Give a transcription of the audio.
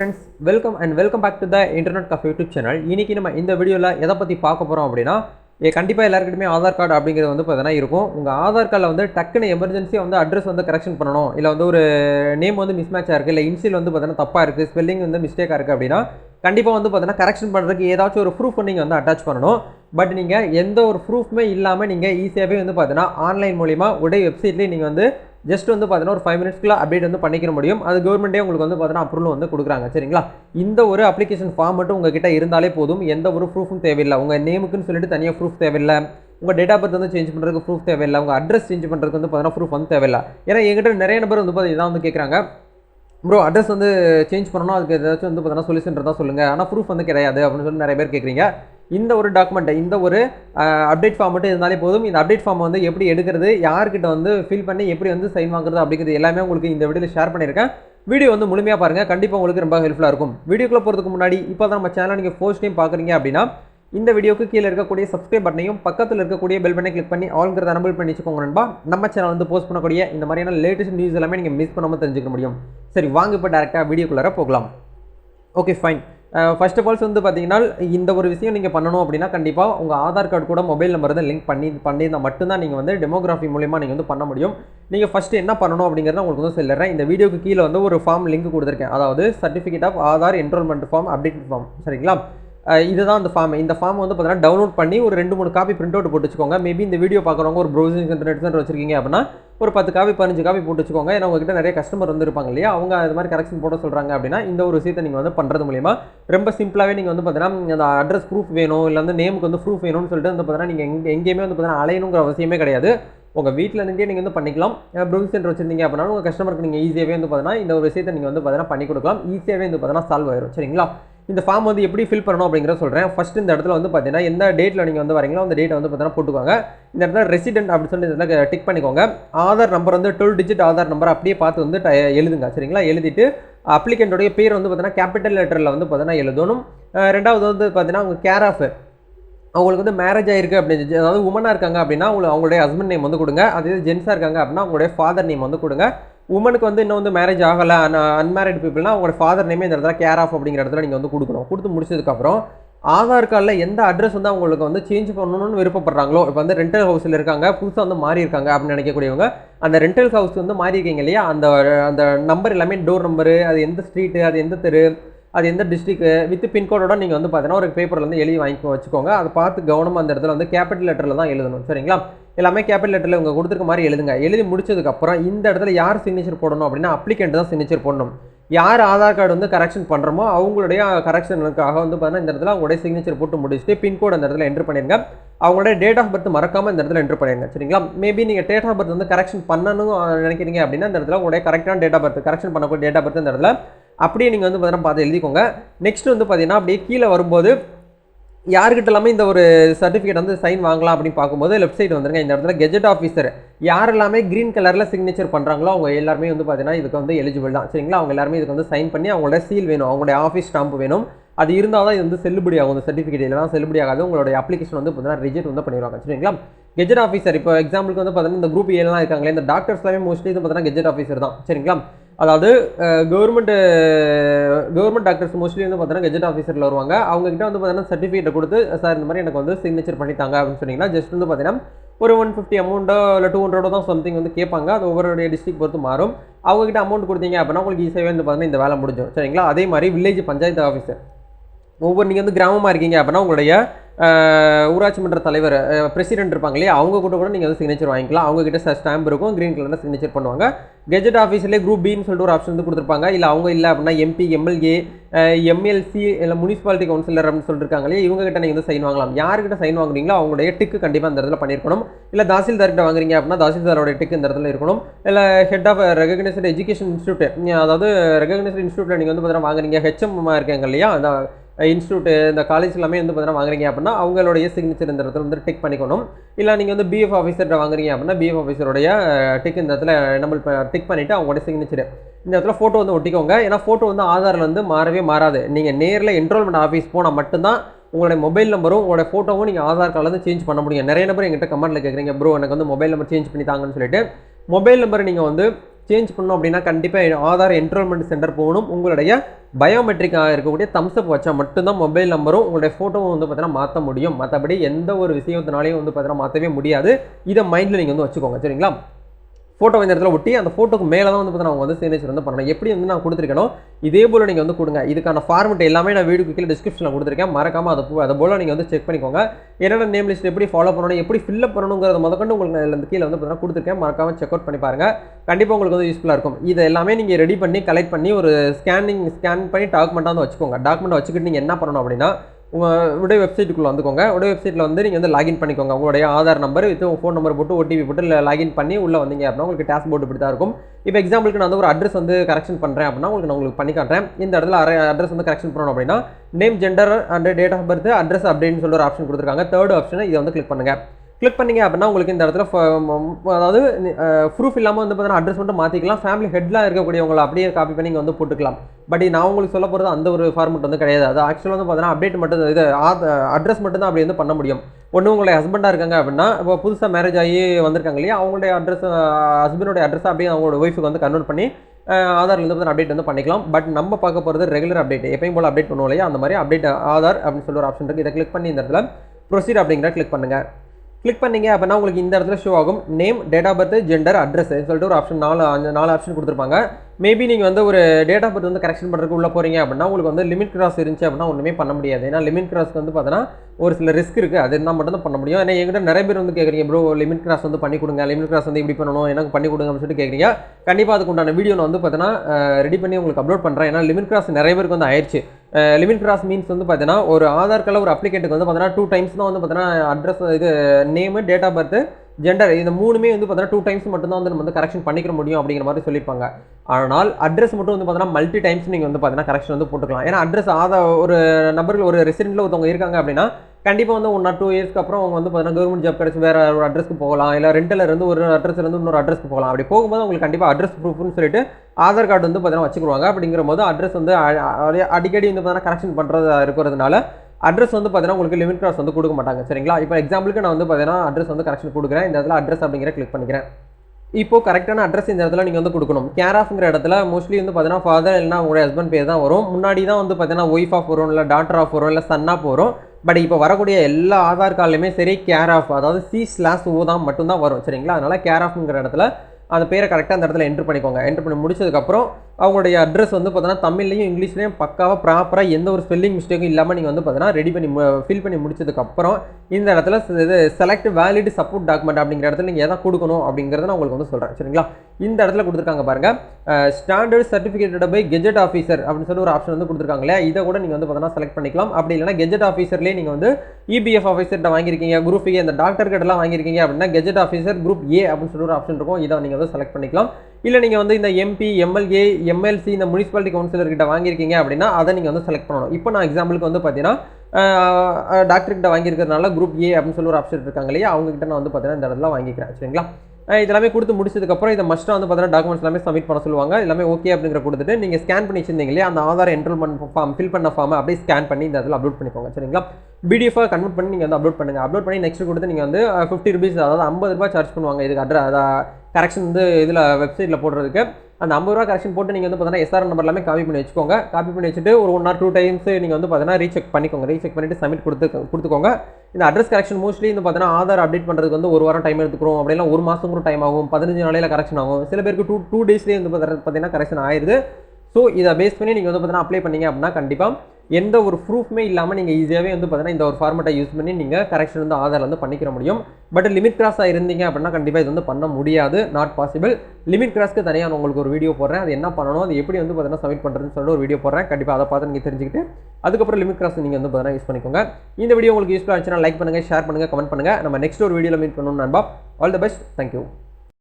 Friends welcome and welcome back to the internet cafe YouTube channel இன்னைக்கு நம்ம இந்த வீடியோவில் எதை பற்றி பார்க்க போகிறோம் அப்படின்னா ஏ கண்டிப்பாக எல்லாருக்கிட்டுமே ஆதார் கார்டு அப்படிங்கிறது வந்து பார்த்தீங்கன்னா இருக்கும். உங்கள் ஆதார் கார்டில் வந்து டக்குன்னு எமர்ஜென்சியாக வந்து அட்ரஸ் வந்து கரெக்ஷன் பண்ணணும். இல்லை வந்து ஒரு நேம் வந்து மிஸ்மேட்சாக இருக்குது இல்லை இன்சியல் வந்து பார்த்தீங்கன்னா தப்பாக இருக்குது ஸ்பெல்லிங் வந்து மிஸ்டேக்காக இருக்குது அப்படின்னா கண்டிப்பாக வந்து பார்த்தீங்கன்னா கரெக்ஷன் பண்ணுறதுக்கு ஏதாச்சும் ஒரு ப்ரூஃப் நீங்கள் வந்து அட்டாச் பண்ணணும். பட் நீங்கள் எந்த ஒரு ப்ரூஃப்மே இல்லாமல் நீங்கள் ஈஸியாகவே வந்து பார்த்தீங்கன்னா ஆன்லைன் மூலிமா உடைய வெப்சைட்லேயே நீங்கள் வந்து ஜஸ்ட் வந்து பார்த்தீங்கன்னா ஒரு ஃபைவ் மினிட்ஸ்க்குள்ள அப்டேட் வந்து பண்ணிக்க முடியும். அது கவர்மெண்ட்டே உங்களுக்கு வந்து பார்த்தீங்கன்னா அப்ரூவல் வந்து கொடுக்குறாங்க. சரிங்களா? இந்த ஒரு அப்ளிகேஷன் ஃபார்ம் மட்டும் உங்ககிட்ட இருந்தாலே போதும். எந்த ஒரு ப்ரூஃபும் தேவையில்லை. உங்கள் நேமுக்குன்னு சொல்லிட்டு தனியாக ப்ரூஃப் தேவையில்லை. உங்கள் டேட் ஆஃப் பர்த் வந்து சேஞ்ச் பண்ணுறதுக்கு ப்ரூஃப் தேவையில்லை. உங்கள் அட்ரஸ் சேஞ்ச் பண்ணுறதுக்கு வந்து பார்த்தீங்கன்னா ப்ரூஃப் வந்து தேவையில்லை. ஏன்னா எங்கிட்ட நிறைய நபர் வந்து பார்த்தீங்கன்னா இதான் வந்து கேட்குறாங்க ப்ரோ அட்ரஸ் வந்து சேஞ்ச் பண்ணணும். அதுக்கு ஏதாச்சும் வந்து பார்த்தீங்கன்னா சொல்யூஷன் இருந்தால் சொல்லுங்கள் ஆனால் ப்ரூஃப் வந்து கிடையாது. அப்படின்னு சொல்லி நிறைய பேர் கேட்குறீங்க இந்த ஒரு டாக்குமெண்ட்டை இந்த ஒரு அப்டேட் ஃபார்ம் மட்டும் இருந்தாலே போதும். இந்த அப்டேட் ஃபார்ம் வந்து எப்படி எடுக்கிறது யார்கிட்ட வந்து ஃபில் பண்ணி எப்படி வந்து சைன் வாங்குறது அப்படிங்கிறது எல்லாமே உங்களுக்கு இந்த வீடியோவில் ஷேர் பண்ணியிருக்கேன். வீடியோ வந்து முழுமையாக பாருங்கள் கண்டிப்பாக உங்களுக்கு ரொம்ப ஹெல்ப்ஃபுல்லாக இருக்கும். வீடியோக்குள்ளே போகிறதுக்கு முன்னாடி இப்போ தான் நம்ம சேனல் நீங்கள் ஃபர்ஸ்ட் டைம் பார்க்குறீங்க அப்படின்னா இந்த வீடியோக்கு கீழே இருக்கக்கூடிய சப்ஸ்கிரைப் பட்டனையும் பக்கத்தில் இருக்கக்கூடிய பெல் பண்ணி கிளிக் பண்ணி ஆல்ங்கிறத அனபிள் பண்ணி வச்சுக்கோங்க நண்பா. நம்ம சேனல் வந்து போஸ்ட் பண்ணக்கூடிய இந்த மாதிரியான லேட்டஸ்ட் நியூஸ் எல்லாமே நீங்கள் மிஸ் பண்ணாமல் தெரிஞ்சுக்க முடியும். சரி வாங்க இப்போ டேரெக்டாக வீடியோக்குள்ளார போகலாம். Okay fine first of all வந்து பார்த்தீங்கன்னா இந்த ஒரு விஷயம் நீங்கள் பண்ணணும் அப்படின்னா கண்டிப்பாக உங்கள் ஆதார் கார்டு கூட மொபைல் நம்பர் தான் லிங்க் பண்ணி பண்ணியிருந்தால் மட்டும்தான் நீங்கள் வந்து டெமோகிராஃபி மூலிமா நீங்கள் வந்து பண்ண முடியும். நீங்கள் ஃபஸ்ட்டு என்ன பண்ணணும் அப்படிங்கிறத உங்களுக்கு வந்து சொல்லிடுறேன். இந்த வீடியோக்கு கீழே வந்து ஒரு ஃபார்ம் லிங்க் கொடுத்துருக்கேன். அதாவது certificate of Aadhaar enrolment form update form சரிங்களா? இதுதான் அந்த ஃபார்ம் இந்த ஃபார்ம் வந்து பார்த்தீங்கன்னா டவுன்லோட் பண்ணி ஒரு ரெண்டு மூணு காப்பி பிரிண்ட் அவுட் போட்டு வச்சுக்கோங்க மேபி இந்த வீடியோ பார்க்குறவங்க ஒரு ப்ரௌசிங் இன்டர்நெட் சென்டர் வச்சிருக்கீங்க அப்படின்னா ஒரு பத்து காப்பி பதினஞ்சு காப்பி போட்டு வச்சுக்கோங்க. ஏன்னா உங்ககிட்ட நிறைய கஸ்டமர் வந்து இருப்பாங்க இல்லையா? அவங்க அது மாதிரி கரெக்ஷன் போட சொல்கிறாங்க அப்படின்னா இந்த ஒரு விஷயத்தை நீங்கள் வந்து பண்ணுறது மூலியமாக ரொம்ப சிம்பிளாகவே நீங்கள் வந்து பார்த்தீங்கன்னா அந்த அட்ரஸ் ப்ரூஃப் வேணும் இல்லை வந்து நேமுக்கு வந்து ப்ரூஃப் வேணும்னு சொல்லிட்டு வந்து பார்த்தீங்கன்னா நீங்கள் எங்கே எங்கேயுமே வந்து பார்த்தீங்கன்னா அலையணுங்கிற அவசியமே கிடையாது. உங்கள் வீட்டில் இருந்தே நீங்கள் வந்து பண்ணிக்கலாம். ப்ரௌசிங் சென்டர் வச்சிருந்தீங்க அப்படின்னா உங்கள் கஸ்டமருக்கு நீங்கள் ஈஸியாகவே வந்து பார்த்தீங்கன்னா இந்த ஒரு விஷயத்தை நீங்கள் வந்து பார்த்தீங்கன்னா பண்ணி கொடுக்கலாம். ஈஸியாகவே வந்து பார்த்தீங்கன்னா சால்வ் ஆயிடும் சரிங்களா? இந்த ஃபார்ம் வந்து எப்படி ஃபில் பண்ணணும் அப்படிங்கிறத சொல்கிறேன் ஃபர்ஸ்ட் இந்த இடத்துல வந்து பார்த்தீங்கன்னா எந்த டேட்டில் நீங்கள் வந்து வரீங்களோ அந்த டேட்டை வந்து பார்த்தீங்கன்னா போட்டுக்கோங்க. இந்த இடத்துல ரெசிடென்ட் அப்படின்னு சொல்லி இதில் டிக் பண்ணிக்கோங்க. ஆதார் நம்பர் வந்து டுவெல் டிஜிட் ஆதார் நம்பர் அப்படியே பார்த்து வந்து ட- எழுதுங்க. சரிங்களா? எழுதிட்டு அப்ளிகண்ட்டோடைய பேர் வந்து பார்த்தீங்கன்னா கேபிட்டல் லெட்டரில் வந்து பார்த்தீங்கன்னா எழுதணும். ரெண்டாவது வந்து பார்த்தீங்கன்னா உங்கள் கேர் ஆஃப் அவங்களுக்கு வந்து மேரேஜ் ஆயிருக்கு அப்படின்னு அதாவது உமனாக இருக்காங்க அப்படின்னா உங்களுக்கு அவங்களுடைய ஹஸ்பண்ட் நேம் வந்து கொடுங்க. அதே ஜென்ஸாக இருக்காங்க அப்படின்னா அவங்களுடைய ஃபாதர் நேம் வந்து கொடுங்க. உமனுக்கு வந்து இன்னும் வந்து மேரேஜ் ஆகலை. அன்மேரிட் பீப்புள்னா அவங்களோட ஃபாதர் நேமே இந்த இடத்துல கேர் ஆஃப் அப்படிங்கிற இடத்துல நீங்கள் வந்து கொடுக்கணும். கொடுத்து முடிச்சதுக்கப்புறம் ஆதார் கார்டில் எந்த அட்ரஸ் வந்து அவங்களுக்கு வந்து சேஞ்ச் பண்ணணும்னு விருப்பப்படுறாங்களோ இப்போ வந்து ரெண்டல் ஹவுஸில் இருக்காங்க புதுசாக வந்து மாறி இருக்காங்க அப்படின்னு நினைக்கக்கூடியவங்க அந்த ரெண்டல் ஹவுஸ் வந்து மாறி இருக்கீங்க இல்லையா? அந்த அந்த நம்பர் எல்லாமே டோர் நம்பரு அது எந்த ஸ்ட்ரீட்டு அது எந்த தெரு அது எந்த டிஸ்ட்ரிக்ட் வித் பின்கோடோட நீங்கள் வந்து பார்த்தீங்கன்னா ஒரு பேப்பரில் வந்து எழுதி வாங்கி வச்சுக்கோங்க. அதை பார்த்து கவனமாக அந்த இடத்துல வந்து கேபிட்டல் லெட்டரில் தான் எழுதணும். சரிங்களா? எல்லாமே கேபிட்டல் லெட்டரில் உங்க கொடுத்துருக்க மாதிரி எழுதுங்க. எழுதி முடிச்சதுக்கப்புறம் இந்த இடத்துல யார் சிக்னேச்சர் போடணும் அப்படின்னா அப்ளிகேட் தான் சிக்னேச்சர் போடணும். யார் ஆதார் கார்டு வந்து கரெக்ஷன் பண்ணுறோமோ அவங்களுடைய கரெக்ஷனுக்காக வந்து பார்த்தீங்கன்னா இந்த இடத்துல அவங்களுடைய சிக்னேச்சர் போட்டு முடிச்சுட்டு பின்கோடு அந்த இடத்துல என்ட்ரு பண்ணிருங்க. அவங்களுடைய டேட் ஆஃப் பர்த் மறக்காம இந்த இடத்துல என்ட்ரு பண்ணிருங்க. சரிங்களா? மேபி நீங்கள் டேட் ஆஃப் பர்த் வந்து கரெக்ஷன் பண்ணணும் நினைக்கிறீங்க அப்படின்னா இந்த இடத்துல உங்களுடைய கரெக்டான டேட் ஆஃப் பர்த் கரெக்ஷன் பண்ணக்கூடிய டேட் ஆஃப் பர்த் இந்த இடத்துல அப்படியே நீங்கள் வந்து பார்த்தீங்கன்னா பார்த்து எழுதிக்கோங்க. நெக்ஸ்ட் வந்து பார்த்தீங்கன்னா அப்படியே கீழே வரும்போது யாருக்கிட்ட எல்லாமே இந்த ஒரு சர்டிஃபிகேட் வந்து சைன் வாங்கலாம் அப்படின்னு பார்க்கும்போது லெஃப்ட் சைடு வந்துருங்க. இந்த இடத்துல கெஜெட் ஆஃபீஸர் யார் எல்லாமே க்ரீன் கலரில் சிக்னேச்சர் பண்ணுறாங்களோ அவங்க எல்லாருமே வந்து பார்த்தீங்கன்னா இதுக்கு வந்து எலிஜிபிள் தான். சரிங்களா? அவங்க எல்லாருமே இதுக்கு வந்து சைன் பண்ணி அவங்களோட சீல் வேணும். அவங்களுடைய ஆஃபீஸ் ஸ்டாம்ப் வேணும். அது இருந்தால் தான் இது வந்து செல்லுபடி ஆகும். இந்த சர்டிஃபிகேட் இல்லைனா செல்லுபடி ஆகாது. உங்களுடைய அப்ளிகேஷன் வந்து பார்த்தீங்கன்னா ரிஜெக்ட் வந்து பண்ணிடுவாங்க. சரிங்களா? கெஜெட் ஆஃபீஸர் இப்போ எக்ஸாம்பிளுக்கு வந்து பார்த்தீங்கன்னா இந்த குரூப் ஏலாம் இருக்காங்களே இந்த டாக்டர்ஸ்லாமே மோஸ்ட்லி இது பார்த்தீங்கன்னா கெஜெட் ஆஃபீஸர் தான். சரிங்களா? அதாவது கவர்மெண்ட் கவர்மெண்ட் டாக்டர்ஸ் மோஸ்ட்லி வந்து பார்த்தீங்கன்னா கெஜெட் ஆஃபீஸரில் வருவாங்க. அவங்க கிட்ட வந்து பார்த்தீங்கன்னா சர்டிஃபிகேட் கொடுத்து சார் இந்த மாதிரி எனக்கு வந்து சிக்னேச்சர் பண்ணித்தாங்க அப்படின்னு சொன்னீங்கன்னா ஜஸ்ட் வந்து பார்த்தீங்கன்னா ஒரு ஒன் ஃபிஃப்டி அமௌண்ட்டோ இல்லை டூ ஹண்ட்ரடோ தான் சம்திங் வந்து கேட்பாங்க. அது ஒவ்வொருடைய டிஸ்ட்ரிக் பொறுத்து மாறும். அவங்க கிட்ட அமௌண்ட் கொடுத்தீங்க அப்படின்னா உங்களுக்கு ஈஸியாகவே வந்து பார்த்தீங்கன்னா இந்த வேலை முடிஞ்சிடும். சரிங்களா? அதே மாதிரி வில்லேஜ் பஞ்சாயத்து ஆஃபீஸர் ஒவ்வொரு நீங்கள் வந்து கிராமமாக இருக்கீங்க அப்படின்னா உங்களுடைய ஊராட்சி மன்ற தலைவர் பிரசிடென்ட் இருப்பாங்க இல்லையா? அவங்க கூட கூட நீங்கள் வந்து சிக்னேச்சர் வாங்கிக்கலாம். அவங்க கிட்ட ஸ்டாம்ப் இருக்கும் க்ரீன் கலரில் சிக்னேச்சர் பண்ணுவாங்க. கெஜெட் ஆஃபீஸ்லேயே குரூப் பின்னு சொல்லிட்டு ஒரு ஆப்ஷன் வந்து கொடுத்துருப்பாங்க. இல்லை அவங்க இல்லை அப்படின்னா எம்பி எம்எல்ஏ எம்எல்சி இல்லை முனிசிபாலிட்டி கவுன்சிலர் அப்படின்னு சொல்லியிருக்காங்க இல்லையா? இவங்க கிட்ட நீங்கள் வந்து சைன் வாங்கலாம். யார்கிட்ட சைன் வாங்குறீங்களோ அவங்களுடைய டிக்கு கண்டிப்பாக அந்த இடத்துல பண்ணியிருக்கணும். இல்லை தாசில்தார்கிட்ட வாங்குறீங்க அப்படின்னா தாசில்தாரோட டிக்கு இந்த இடத்துல இருக்கணும். இல்லை head of recognised education institute அதாவது ரெகக்னைஸ்டு இன்ஸ்டியூட்டில் நீங்கள் வந்து பார்த்தீங்கன்னா வாங்குறீங்க. ஹெச்எம்மா இருக்காங்க இல்லையா? அந்த இன்ஸ்டியூட்டு இந்த காலேஜ் எல்லாமே வந்து பார்த்தீங்கன்னா வாங்குறீங்க அப்படின்னா அவங்களுடைய சிக்னேச்சர் இந்த இடத்துல வந்து டிக் பண்ணிக்கணும். இல்லை நீங்கள் வந்து பிஎஃப் ஆஃபீஸர்கிட்ட வாங்குறீங்க அப்படின்னா பிஎஃப் ஆஃபீஸருடைய டிக் இந்த இடத்துல நம்ம டிக் பண்ணிவிட்டு அவங்களோட சிக்னேச்சர் இந்த இடத்துல ஃபோட்டோ வந்து ஒட்டிக்கோங்க. ஏன்னா ஃபோட்டோ வந்து ஆதாரில் வந்து மாறவே மாறாது. நீங்கள் நேரில் என்ரோல்மெண்ட் ஆஃபீஸ் போனால் மட்டும்தான் உங்களுடைய மொபைல் நம்பரும் உங்களுடைய ஃபோட்டோவும் நீங்கள் ஆதார் கார்டில் வந்து சேஞ்ச் பண்ண முடியும். நிறைய நம்பர் எங்கிட்ட கமெண்ட்டில் கேட்குறீங்க ப்ரோ எனக்கு வந்து மொபைல் நம்பர் சேஞ்ச் பண்ணி தாங்கன்னு சொல்லிட்டு. மொபைல் நம்பர் நீங்கள் வந்து சேஞ்ச் பண்ணோம் அப்படின்னா கண்டிப்பாக ஆதார் என்ரோல்மெண்ட் சென்டர் போகணும். உங்களுடைய பயோமெட்ரிக்காக இருக்கக்கூடிய தம்ஸ்அப் வச்சா மட்டும்தான் மொபைல் நம்பரும் உங்களுடைய ஃபோட்டோவும் வந்து பார்த்தீங்கன்னா மாற்ற முடியும். மற்றபடி எந்த ஒரு விஷயத்தினாலையும் வந்து பார்த்தீங்கன்னா மாற்றவே முடியாது. இதை மைண்டில் நீங்கள் வந்து வச்சுக்கோங்க. சரிங்களா? ஃபோட்டோ இந்த இடத்துல ஒட்டி அந்த ஃபோட்டோக்கு மேலே தான் வந்து பார்த்தீங்கன்னா அவங்க வந்து சிக்னேச்சர் வந்து பண்ணணும். எப்படி வந்து நான் கொடுத்துருக்கேனோ இதே போல் நீங்கள் வந்து கொடுங்க. இதுக்கான ஃபார்மெட் எல்லாமே நான் வீடியோ கீழே டிஸ்கிரிப்ஷனில் கொடுத்துருக்கேன். மறக்காம அதை அதை போல் நீங்கள் வந்து செக் பண்ணிக்கோங்க. என்னென்ன நேம் லிஸ்ட் எப்படி ஃபாலோ பண்ணணும் எப்படி ஃபில்அப் பண்ணணுங்கிறத முதற்கொண்டு உங்களுக்கு நான் இதுல கீழே வந்து பார்த்தீங்கன்னா கொடுத்துருக்கேன். மறக்காம செக் அவுட் பண்ணி பாருங்கள் கண்டிப்பாக உங்களுக்கு வந்து யூஸ்ஃபுல்லாக இருக்கும். இது எல்லாமே நீங்கள் ரெடி பண்ணி கலெக்ட் பண்ணி ஒரு ஸ்கேனிங் ஸ்கேன் பண்ணி டாக்குமெண்ட்டாக வந்து வச்சுக்கோங்க. டாக்குமெண்ட் வச்சுக்கிட்டு நீங்கள் என்ன பண்ணணும் அப்படின்னா உங்கள் உடைய வெப்சைட்டுக்குள்ளே வந்துக்கோங்க. உடைய வெப்சைட்டில் வந்து நீங்கள் வந்து லாகின் பண்ணிக்கோங்க. உங்களுடைய Aadhaar number with phone number போட்டு ஓடிபி போட்டு இல்லை லாகின் பண்ணி உள்ளே வந்தீங்க அப்படின்னா உங்களுக்கு டேஷ் போர்டு இப்படி தான் இருக்கும். இப்போ எக்ஸாம்பிளுக்கு நான் வந்து ஒரு அட்ரஸ் வந்து கரெக்ஷன் பண்ணுறேன் அப்படின்னா உங்களுக்கு நான் உங்களுக்கு பண்ணி காட்டுறேன் இந்த இடத்துல அட்ரஸ் வந்து கரெக்ஷன் பண்ணணும் அப்படின்னா name gender and date of birth address அப்படின்னு சொல்லி ஒரு ஆப்ஷன் கொடுத்துருக்காங்க. தேர்ட் ஆப்ஷனை இதை வந்து கிளிக் பண்ணுங்கள் கிளிக் பண்ணிங்க அப்படின்னா உங்களுக்கு இந்த இடத்துல அதாவது ப்ரூஃப் இல்லாமல் வந்து பார்த்தீங்கன்னா அட்ரஸ் மட்டும் மாற்றிக்கலாம் ஃபேமிலி ஹெட்லாம் இருக்கக்கூடியவங்களை அப்படியே காப்பி பண்ணி இங்கே வந்து போட்டுக்கலாம். பட் நான் உங்களுக்கு சொல்ல போகிறது அந்த ஒரு ஃபார்மெட் வந்து கிடையாது. அது ஆக்சுவலாக வந்து பார்த்தீங்கன்னா அப்டேட் மட்டும் இது அட்ரஸ் மட்டும் தான் அப்படி வந்து பண்ண முடியும். ஒன்று உங்களுடைய ஹஸ்பண்டாக இருக்காங்க அப்படின்னா இப்போ புதுசாக மேரேஜ் ஆகி வந்திருக்காங்க இல்லையா அவங்களுடைய அட்ரஸ் ஹஸ்பண்டோடைய அட்ரஸ் அப்படியே அவங்களோட ஒய்ஃபுக்கு வந்து கன்வெர்ட் பண்ணி அஹ், இருந்து வந்து அப்டேட் வந்து பண்ணிக்கலாம். பட் நம்ம பார்க்க போகிறது ரெகுலர் அப்டேட் எப்பயும் போல் அப்டேட் பண்ணுவோம் இல்லையா அந்த மாதிரி அப்டேட் ஆதார் அப்படின்னு சொல்லி ஒரு ஆப்ஷன் இருக்குது இதை கிளிக் பண்ணி இந்த இடத்துல ப்ரொசீட் அப்படிங்கிற கிளிக் பண்ணுங்கள் கிளிக் பண்ணீங்க அப்படின்னா உங்களுக்கு இந்த இடத்துல ஷோ ஆகும். Name date of birth gender address சொல்லிட்டு ஒரு ஆப்ஷன் நாலு அஞ்சு நாலு ஆப்ஷன் கொடுத்துருப்பாங்க. மேபி நீங்கள் வந்து ஒரு டேட் ஆஃப் பர்த் வந்து கரெக்ஷன் பண்ணுறதுக்கு உள்ள போகிறீங்க அப்படின்னா உங்களுக்கு வந்து லிமிட் கிராஸ் இருந்துச்சு அப்படின்னா ஒன்றுமே பண்ண முடியாது. ஏன்னா லிமிட் கிராஸ்க்கு வந்து பார்த்தீங்கன்னா ஒரு சில ரிஸ்க் இருக்குது அது இருந்தால் மட்டும் தான் பண்ண முடியும். ஏன்னா எங்கிட்ட நிறைய பேர் வந்து கேட்குறீங்க ப்ரோ லிமிட் கிராஸ் வந்து பண்ணி கொடுங்க. லிமிட் கிராஸ் வந்து இப்படி பண்ணணும். எனக்கு பண்ணி கொடுங்க அப்படின்னு சொல்லிட்டு கேட்குறீங்க கண்டிப்பாக அதுக்கு உண்டான வீடியோ நான் வந்து பார்த்தீங்கன்னா ரெடி பண்ணி உங்களுக்கு அப்லோட் பண்ணுறேன் ஏன்னா லிமிட் கிராஸ் நிறைய பேருக்கு வந்து ஆயிடுச்சு லிமிட் கிராஸ் மீன்ஸ் வந்து பார்த்தீங்கன்னா ஒரு ஆதார் கார்டில் ஒரு அப்ளிகேட்டுக்கு வந்து பார்த்தீங்கன்னா டூ டைம்ஸ் தான் வந்து பார்த்தீங்கன்னா அட்ரஸ் இது name date of birth gender இந்த மூணுமே வந்து பார்த்தீங்கன்னா டூ டைம்ஸ் மட்டும் தான் வந்து நம்ம வந்து கரெக்ஷன் பண்ணிக்க முடியும் அப்படிங்கிற மாதிரி சொல்லியிருப்பாங்க. ஆனால் அட்ரஸ் மட்டும் வந்து பார்த்தீங்கன்னா மல்டி டைம்ஸ் நீங்கள் வந்து பார்த்தீங்கன்னா கரெக்ஷன் வந்து போட்டுக்கலாம். ஏன்னா அட்ரஸ் ஆதா ஒரு நபர்கள் ஒரு ரெசிடென்ட்டில் ஒருத்தவங்க இருக்காங்க அப்படின்னா கண்டிப்பாக வந்து ஒன் ஆர் டூ இயர்ஸ்க்கு அப்புறம் அவங்க வந்து பார்த்தீங்கன்னா கவர்மெண்ட் ஜாப் கிடச்சி வேறு ஒரு அட்ரஸ்க்கு போகலாம். இல்லை ரெண்டில் இருந்து ஒரு அட்ரஸ்ல இருந்து இன்னொரு அட்ரஸ்க்கு போகலாம். அப்படி போகும்போது உங்களுக்கு கண்டிப்பாக அட்ரஸ் ப்ரூஃப்னு சொல்லிட்டு ஆதார் கார்டு வந்து பார்த்தீங்கன்னா வச்சுக்கிடுவாங்க அப்படிங்கிற போது அட்ரஸ் வந்து அடிக்கடி வந்து பார்த்தீங்கன்னா கரெக்ஷன் பண்ணுறதா இருக்கிறதுனால அட்ரஸ் வந்து பார்த்தீங்கன்னா உங்களுக்கு லிமிட் கிராஸ் வந்து கொடுக்க மாட்டாங்க. சரிங்களா? இப்போ எக்ஸாம்பிளுக்கு நான் வந்து பார்த்தீங்கன்னா அட்ரஸ் வந்து கரெக்ஷன் கொடுக்குறேன். இந்த இடத்துல அட்ரஸ் அப்படிங்கிற கிளிக் பண்ணிக்கிறேன். இப்போ கரெக்டான அட்ரஸ் இந்த இடத்துல நீங்கள் வந்து கொடுக்கணும். கேர் ஆஃப்ங்கிற இடத்துல மோஸ்ட்லி வந்து பார்த்தீங்கன்னா ஃபாதர் இல்லைனா உங்களுடைய ஹஸ்பண்ட் பேர் தான் வரும். முன்னாடி தான் வந்து பார்த்தீங்கன்னா ஒய்ஃப் ஆஃப் வரும் இல்லை டாட்டர் ஆஃப் வரும் இல்லை சன் ஆஃப் வரும். பட் இப்போ வரக்கூடிய எல்லா ஆதார் கார்டுலையுமே சரி கேர் ஆஃப் அதாவது சி ஸ்லாஸ் ஓ தான் மட்டும்தான் வரும் சரிங்களா? அதனால் கேர் ஆஃப்ங்கிற இடத்துல அந்த பேரை கரெக்டாக அந்த இடத்துல என்ட்ரு பண்ணிக்கோங்க. என்ட்ரு பண்ணி முடிச்சதுக்கப்புறம் அவங்களுடைய அட்ரஸ் வந்து பார்த்தீங்கன்னா தமிழ்லையும் இங்கிலீஷ்லையும் பக்காவாக ப்ராப்பராக எந்த ஒரு ஸ்பெல்லிங் மிஸ்டேக்கும் இல்லாமல் நீங்கள் வந்து பார்த்தீங்கன்னா ரெடி பண்ணி ஃபில் பண்ணி முடிச்சதுக்கப்புறம் இந்த இடத்துல இது செலக்ட் வேலிட் சப்போர்ட் டாக்குமெண்ட் அப்படிங்கிற இடத்துல நீங்கள் எதை கொடுக்கணும் அப்படிங்கிறத நான் உங்களுக்கு வந்து சொல்கிறேன் சரிங்களா? இந்த இடத்துல கொடுத்துருக்காங்க பாருங்கள் standard certificated by gazette officer அப்படின்னு சொல்லி ஒரு ஆப்ஷன் வந்து கொடுத்துருக்காங்களே இதை கூட நீங்கள் வந்து பார்த்தீங்கன்னா செலக்ட் பண்ணிக்கலாம். அப்படி இல்லைனா கெஜெட் ஆஃபீஸர்லேயே நீங்கள் வந்து இபிஎஃப் ஆஃபீஸர்கிட்ட வாங்கியிருக்கீங்க குரூப் ஏ இந்த டாக்டர் கிட்டலாம் வாங்கியிருக்கீங்க அப்படின்னா கெஜெட் ஆஃபீஸர் குரூப் ஏ அப்படின்னு சொல்லி ஒரு ஆப்ஷன் இருக்கும். இதை நீங்கள் வந்து செலக்ட் பண்ணிக்கலாம். இல்லை நீங்கள் வந்து இந்த எம்பி எம்எல்ஏ எம்எல்சி இந்த முனிசிபாலிட்டி கவுன்சிலர்கிட்ட வாங்கியிருக்கீங்க அப்படின்னா அதை நீங்கள் வந்து செலக்ட் பண்ணணும். இப்போ நான் எக்ஸாம்பிளுக்கு வந்து பார்த்தீங்கன்னா டாக்டர்கிட்ட வாங்கியிருக்கிறதுனால குரூப் ஏ அப்படின்னு சொல்லி ஒரு ஆப்ஷன் இருக்காங்க இல்லையா? அவங்ககிட்ட நான் வந்து பார்த்தீங்கன்னா இந்த இடத்துல வாங்கிக்கிறேன். சரிங்களா? இதெல்லாமே கொடுத்து முடிச்சதுக்கப்புறம் இதை மஸ்ட்டாக வந்து பார்த்தீங்கன்னா டாக்குமெண்ட்ஸ் எல்லாமே சப்மிட் பண்ண சொல்லுவாங்க. எல்லாமே ஓகே அப்படிங்கிற கொடுத்துட்டு நீங்கள் ஸ்கேன் பண்ணி வச்சிருந்தீங்க இல்லையா? அந்த ஆதார் என்ரோல்மெண்ட் ஃபார்ம் ஃபில் பண்ண ஃபார்மை அப்படியே ஸ்கேன் பண்ணி இந்த இதில் அப்லோட் பண்ணிக்கோங்க. சரிங்களா? பிடிஎஃபாக கன்வெர்ட் பண்ணி நீங்கள் வந்து அப்லோட் பண்ணுங்கள் அப்லோட் பண்ணி நெக்ஸ்ட் கொடுத்து நீங்கள் வந்து ஃபிஃப்டி ருபீஸ் அதாவது ஐம்பது ரூபாய் சார்ஜ் பண்ணுவாங்க. இதுக்கு அட்ரா கரெக்ஷன் வந்து இதில் வெப்சைட்டில் போடுறதுக்கு. அந்த ஐம்பது ரூபா கரெக்ஷன் போட்டு நீங்கள் வந்து பார்த்தீங்கன்னா எஸ்ஆர் நம்பர் எல்லாமே காப்பி பண்ணி வச்சுக்கோங்க. காப்பி பண்ணி வச்சுட்டு ஒரு ஒன் ஆர் டூ டைம்ஸ் நீங்கள் வந்து பார்த்தீங்கன்னா ரீசெக் பண்ணிக்கோங்க. ரீசெக் பண்ணிவிட்டு சப்மிட் கொடுத்து கொடுத்துக்கோங்க. இந்த அட்ரஸ் கரெக்ஷன் மோஸ்ட்லி வந்து பார்த்தீங்கன்னா ஆதார் அப்டேட் பண்ணுறதுக்கு வந்து ஒரு வாரம் டைம் எடுத்துக்கிறோம். அப்படின்னா ஒரு மாதம் கூட டைம் ஆகும். பதினஞ்சு நாளையில் கரெக்ஷன் ஆகும். சில பேருக்கு டூ டூ டேஸ்லேயே வந்து பார்த்தீங்கன்னா கரெக்ஷன் ஆயிருது. ஸோ இதை பேஸ் பண்ணி நீங்கள் வந்து பார்த்தீங்கன்னா அப்ளை பண்ணீங்க அப்படின்னா கண்டிப்பாக எந்த ஒரு ப்ரூஃப்மே இல்லாமல் நீங்கள் ஈஸியாகவே வந்து பார்த்தீங்கன்னா இந்த ஒரு ஃபார்மேட்டை யூஸ் பண்ணி நீங்கள் கரெக்ஷன் வந்து ஆதாரில் வந்து பண்ணிக்கிற முடியும். பட் லிமிட் கிராஸாக இருந்தீங்க அப்படின்னா கண்டிப்பாக இது வந்து பண்ண முடியாது. நாட் பாசிபிள் லிமிட் கிராஸ்க்கு தனியாக நான் உங்களுக்கு ஒரு வீடியோ போடுறேன். அது என்ன பண்ணணும்? அது எப்படி வந்து பார்த்தீங்கன்னா சப்மிட் பண்ணுறதுன்னு சொல்லிட்டு ஒரு வீடியோ போடுறேன். கண்டிப்பாக அதை பார்த்து நீங்கள் தெரிஞ்சுக்கிட்டு அதுக்கப்புறம் லிமிட் கிராஸ் நீங்கள் வந்து பார்த்தீங்கன்னா யூஸ் பண்ணிக்கோங்க. இந்த வீடியோ உங்களுக்கு யூஸ்ஃபுல்லாக இருந்துச்சுன்னா லைக் பண்ணுங்கள் ஷேர் பண்ணுங்கள் கமெண்ட் பண்ணுங்கள் நம்ம நெக்ஸ்ட் ஒரு வீடியோவில் மீட் பண்ணணும் நண்பா. All the best thank you